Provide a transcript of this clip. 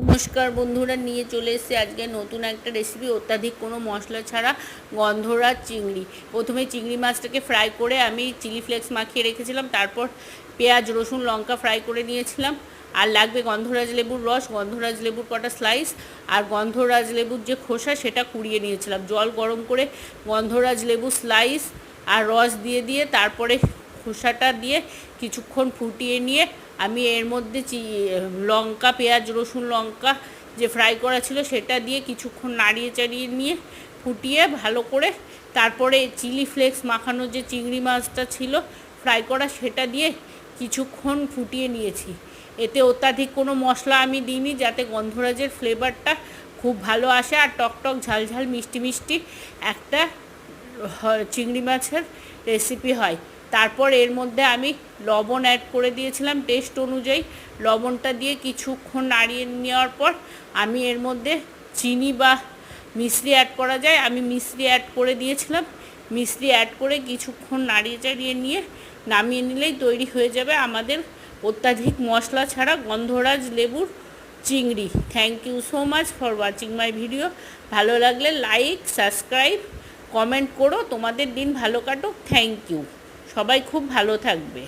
নমস্কার বন্ধুরা, নিয়ে চলে এসেছি আজকে নতুন একটা রেসিপি অত্যাধিক কোনো মশলা ছাড়া গন্ধরাজ চিংড়ি। প্রথমে চিংড়ি মাছটাকে ফ্রাই করে আমি চিলি ফ্লেক্স মাখিয়ে রেখেছিলাম, তারপর পেঁয়াজ, রসুন, লঙ্কা ফ্রাই করে নিয়েছিলাম। আর লাগবে গন্ধরাজ লেবুর রস, গন্ধরাজ লেবুর কটা স্লাইস আর গন্ধরাজ লেবুর যে খোসা, সেটা কুড়িয়ে নিয়েছিলাম। জল গরম করে গন্ধরাজ লেবু স্লাইস আর রস দিয়ে দিয়ে তারপরে খোসাটা দিয়ে কিছুক্ষণ ফুটিয়ে নিয়ে আমি এর মধ্যে চি- লঙ্কা, পেঁয়াজ, রসুন, লঙ্কা যে ফ্রাই করা ছিল সেটা দিয়ে কিছুক্ষণ নাড়িয়ে চাড়িয়ে নিয়ে ফুটিয়ে ভালো করে তারপরে চিলি ফ্লেক্স মাখানো যে চিংড়ি মাছটা ছিল ফ্রাই করা সেটা দিয়ে কিছুক্ষণ ফুটিয়ে নিয়েছি। এতে অত্যাধিক কোনো মশলা আমি দিইনি যাতে গন্ধরাজের ফ্লেভারটা খুব ভালো আসে আর টকটক ঝালঝাল মিষ্টি মিষ্টি একটা চিংড়ি মাছের রেসিপি হয়। তারপর এর মধ্যে আমি লবণ অ্যাড করে দিয়েছিলাম টেস্ট অনুযায়ী। লবণটা দিয়ে কিছুক্ষণ নাড়িয়ে নেওয়ার পর আমি এর মধ্যে চিনি বা মিশ্রি অ্যাড করা যায়। আমি মিশ্রি অ্যাড করে দিয়েছিলাম। মিশ্রি অ্যাড করে কিছুক্ষণ নাড়িয়ে চাড়িয়ে নিয়ে নামিয়ে নিলেই তৈরি হয়ে যাবে আমাদের অত্যাধিক মশলা ছাড়া গন্ধরাজ লেবুর চিংড়ি। Thank you so much for watching my video ভালো লাগলে লাইক সাবস্ক্রাইব কমেন্ট করো। তোমাদের দিন ভালো কাটুক। থ্যাংক ইউ সবাই খুব ভালো থাকবে।